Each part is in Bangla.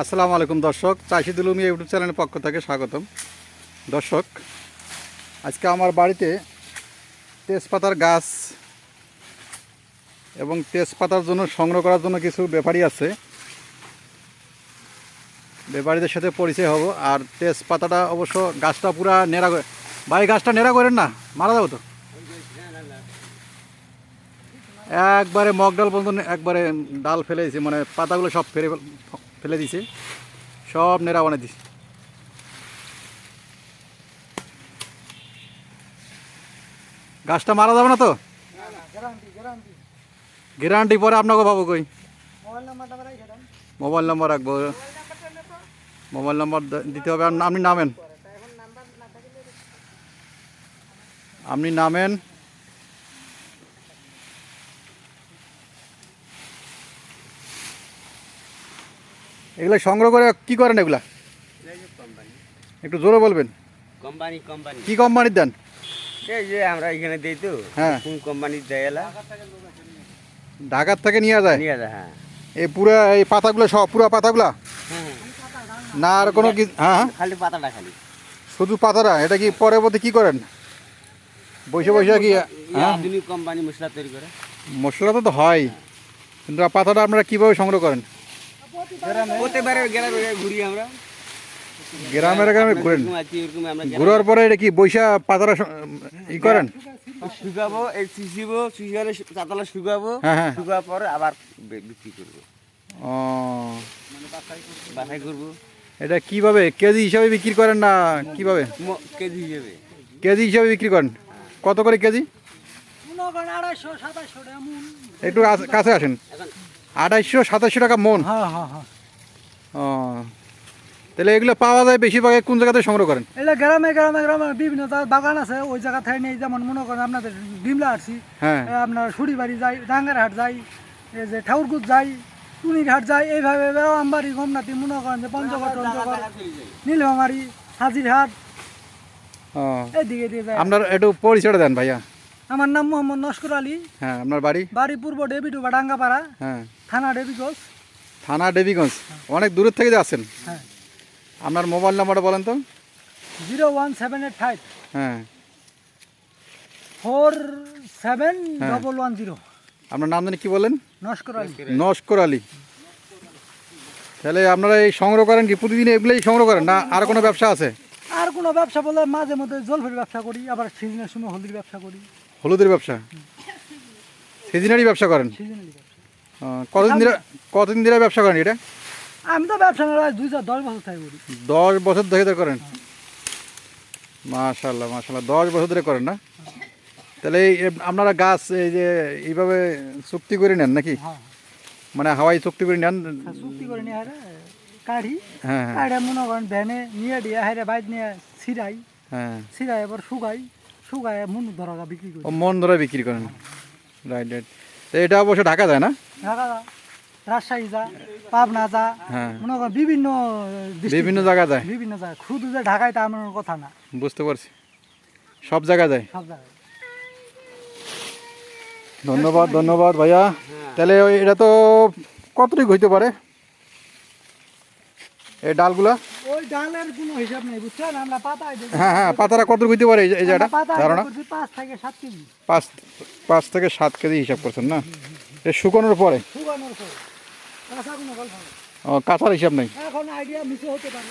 আসসালামু আলাইকুম দর্শক চাষি দুলুমি ইউটিউব চ্যানেলের পক্ষ থেকে স্বাগতম। দর্শক, আজকে আমার বাড়িতে তেজপাতার গাছ এবং তেজপাতার জন্য সংগ্রহ করার জন্য কিছু ব্যাপারী আছে। ব্যাপারীদের সাথে পরিচয় হব। আর তেজপাতাটা অবশ্য গাছটা পুরা নেড়া ভাই, গাছটা নেড়া করেন না, মারা যাব তো? একবারে মগ ডাল পর্যন্ত একবারে ডাল ফেলে দিছে মানে পাতাগুলো সব ফেলে ফেলে দিছে সব নেড়া বানিয়ে দিছে গাছটা মারা যাবে না তো? গ্যারান্টি পরে আপনাকে পাবো কই? মোবাইল নাম্বার রাখব। মোবাইল নাম্বার দিতে হবে। আপনি নামেন। আপনি নামেন। এগুলো সংগ্রহ করে কি করেন এগুলা? একটু জোরে বলবেন। Company company. কি কোম্পানির দেন? এই যে আমরা এখানে দিই তো হ্যাঁ। কোন কোম্পানির দেয় ঢাকার থেকে নিয়ে যায়? নিয়ে যায় হ্যাঁ। এই পুরো এই পাতাগুলো সব পুরো পাতাগুলা? হ্যাঁ। না আর কোনো কি হ্যাঁ হ্যাঁ। খালি পাতাটা খালি। শুধু পাতাটা? এটা কি পরবর্তী কি করেন? বসে বসে কি হ্যাঁ। আধুনিক কোম্পানি মশলা তৈরি করে। মশলা তো তো হয় কিন্তু পাতাটা আপনারা কীভাবে সংগ্রহ করেন? হতে পারে গ্রামে ঘুরি আমরা। গ্রামের গ্রামে ঘুরেন? ঘুরার পরে এটা কি বৈশা পাতাটা ই করেন? শুকাবো এই শুষিবো শুকালে চাতালা শুকাবো হ্যাঁ হ্যাঁ। শুকার পরে আবার বিক্রি করব। ও। বাছাই করব। এটা কীভাবে? কেজি হিসাবে বিক্রি করেন না কীভাবে? কেজি হিসেবে। কেজি হিসাবে বিক্রি করেন? কত করে কেজি? একটু কাছে আসেন। এখন আঠাইশশো সাতাশশো টাকা মন। হ্যাঁ হ্যাঁ হ্যাঁ। ও তাহলে এগুলো পাওয়া যায় বেশিরভাগ কোন জায়গাতে সংগ্রহ করেন? এটা গ্রামে গ্রামে গ্রামে বিভিন্ন বাগান আছে ওই জায়গা থেকে নেই যেমন মনে করেন আপনাদের ডিমলা আসছি হ্যাঁ। আপনার সুড়িবাড়ি যাই ডাঙ্গারহাট যাই এই যে ঠাকুরকুট যাই টুনিরহাট যাই এইভাবে আমবাড়ি গমনাতি মনে করেন যে পঞ্চগড় টঞ্চগড় নীলফামারি হাজিরহাট এইদিকে দিয়ে যায়। আপনার একটু পরিচয়টা দেন ভাইয়া। আমার নাম মোহাম্মদ নস্কর আলী। হ্যাঁ আপনার বাড়ি? বাড়ি পূর্ব ডেবিটু বা ডাঙ্গাপাড়া। হ্যাঁ। থানা ডেবিগঞ্জ থানা দেবীগঞ্জ। অনেক দূরের থেকে যাচ্ছেন হ্যাঁ। আপনার মোবাইল নাম্বারটা বলেন তো। Zero one seven eight five. হ্যাঁ। ফোর সেভেন হ্যাঁ। Double one zero. আপনার নাম জানি কি বলেন? নস্কর আলী। নস্কর আলী। তাহলে আপনারা এই সংগ্রহ করেন কি? প্রতিদিন এগুলোই সংগ্রহ করেন না? আর কোনো ব্যবসা আছে? আর কোনো ব্যবসা বলে মাঝে মধ্যে জলফের ব্যবসা করি আবার সিজনের সময় হলদির ব্যবসা করি। হলুদের ব্যবসা? সিজনারি ব্যবসা করেন? ও, কতদিন ধরে কতদিন ধরে ব্যবসা করেন এটা? আমি তো ব্যবসা দুই চার দশ বছর থেকে করি। দশ বছর ধরে করেন? মাশাল্লাহ মাশাল্লাহ দশ বছর ধরে করেন না? তাহলে আপনারা গাছ এই যে এইভাবে চুক্তি করে নেন নাকি? হ্যাঁ। মানে হাওয়াই চুক্তি করে নেন? হ্যাঁ, চুক্তি করে নিয়ে হারে কাঢ়ি হ্যাঁ হ্যাঁ। কাঢ়ে মনে করেন ভ্যানে নিয়ে দিয়ে হারে বাইক নিয়ে ছিড়াই। হ্যাঁ। ছিড়াই এবার শুকাই। শুকাই মন ধরা বিক্রি করি। মন ধরে বিক্রি করেন। Right right. এটা অবশ্য ঢাকা যায় না? ঢাকা রাজশাহী যা পাবনা যা হ্যাঁ। মনে করেন বিভিন্ন বিভিন্ন জায়গা যায়? বিভিন্ন জায়গায় শুধু যে ঢাকায় তা আমার কথা না। বুঝতে পারছি। সব জায়গা যায়? সব জায়গায়। ধন্যবাদ ধন্যবাদ ভাইয়া। তাহলে এটা তো কতটুকু হইতে পারে? এই ডালগুলা? ওই ডালের কোনো হিসাব নেই বুঝছেন? আমরা পাতায় হ্যাঁ হ্যাঁ পাতারা কতটুকু হইতে পারে এই জায়গাটা? ধারণা? পাঁচ থেকে সাত কেজি। পাঁচ পাঁচ থেকে সাত কেজি হিসাব করছেন না? এ শুকানোর পরে? শুকানোর পর। কাঁচা কোনো গল্প ও কাঁচার হিসাব নেই? এখন আইডিয়া মিশে হতে পারে।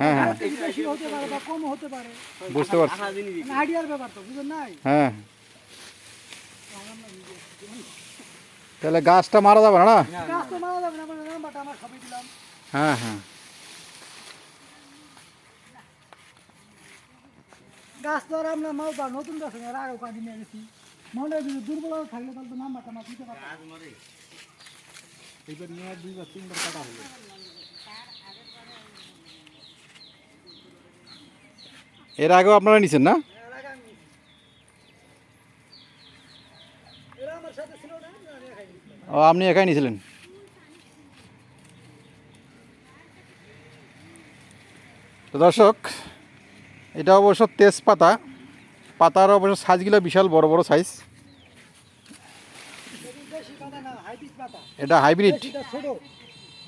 হ্যাঁ হ্যাঁ। বেশি হতে পারে বা কম হতে পারে। বুঝতে পারছি। আইডিয়ার ব্যাপার তো বুঝেন নাই হ্যাঁ। তাহলে গাছটা মারা যাবে না? না মারা যাবে না আমার নাম্বারটা আমার সবই দিলাম। হ্যাঁ হ্যাঁ। গাছ তো আর আমরা নতুন গাছ আগেও কাটি নিয়ে গেছি। মনে হয় যদি দুর্বল থাকলে তাহলে তো নাম্বারটা আমার দিতে পারতাম। এইবার নিয়ে দুইবার তিনবার কাটা হলো। এর আগেও আপনারা নিছেন না? আগে। ও আপনি একাই নিয়েছিলেন? তো দর্শক এটা অবশ্য তেজপাতা। পাতার অবশ্য সাইজগুলো বিশাল বড় বড় সাইজ। এটা হাইব্রিড?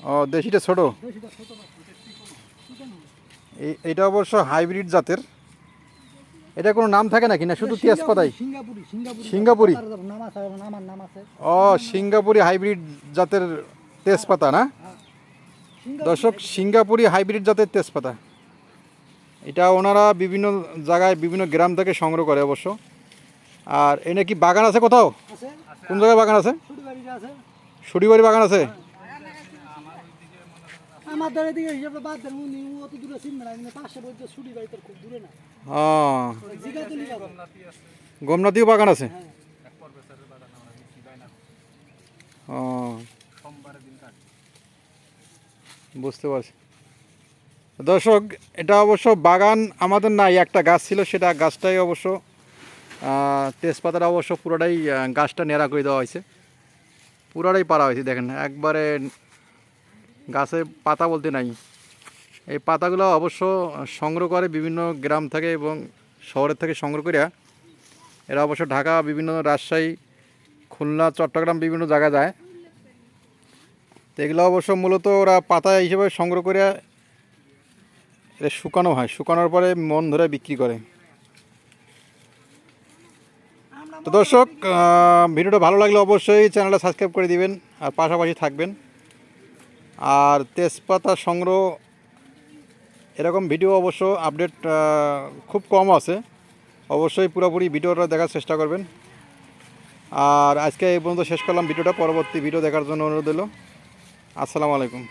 ও দেশিটা ছোট? এটা অবশ্য হাইব্রিড জাতের। এটা কোনো নাম থাকে নাকি না? শুধু তেজপাতাই? সিঙ্গাপুরি ও সিঙ্গাপুরি হাইব্রিড জাতের তেজপাতা না? দর্শক সিঙ্গাপুরি হাইব্রিড জাতের তেজপাতা। এটা ওনারা বিভিন্ন জায়গায় বিভিন্ন গ্রাম থেকে সংগ্রহ করে অবশ্য। আর এনে কি বাগান আছে কোথাও? কোন জায়গায় বাগান আছে? সুড়িবাড়ি বাগান আছে? আমাদের এদিকে হিসাবে বাদ দেন উনি অত দূরে চিনবে না কিন্তু পাশে বলতে ছুটি বাড়ি তোর খুব দূরে না। ও। জিগাতে বাগান আছে? হ্যাঁ। বুঝতে পারছি। দর্শক, এটা অবশ্য বাগান আমাদের নাই, একটা গাছ ছিল সেটা গাছটাই অবশ্য তেজপাতাটা অবশ্য পুরোটাই গাছটা নেড়া করে দেওয়া হয়েছে। পুরোটাই পারা হয়েছে, দেখেন, একবারে গাছে পাতা বলতে নাই। এই পাতাগুলো অবশ্য সংগ্রহ করে বিভিন্ন গ্রাম থেকে এবং শহরের থেকে সংগ্রহ করে এরা অবশ্য ঢাকা, বিভিন্ন রাজশাহী, খুলনা, চট্টগ্রাম, বিভিন্ন জায়গায় যায়। তো এগুলো অবশ্য মূলত ওরা পাতা হিসেবে সংগ্রহ করে এটা শুকানো হয়, শুকানোর পরে মন ধরে বিক্রি করে। তো দর্শক ভিডিওটা ভালো লাগলে অবশ্যই চ্যানেলটা সাবস্ক্রাইব করে দিবেন, আর পাশাপাশি থাকবেন। আর তেজপাতা সংগ্রহ, এরকম ভিডিও অবশ্য আপডেট খুব কম আছে। অবশ্যই পুরোপুরি ভিডিওটা দেখার চেষ্টা করবেন। আর আজকে এই পর্যন্ত শেষ করলাম, ভিডিওটা পরবর্তী ভিডিও দেখার জন্য অনুরোধ হলো আসসালামু আলাইকুম।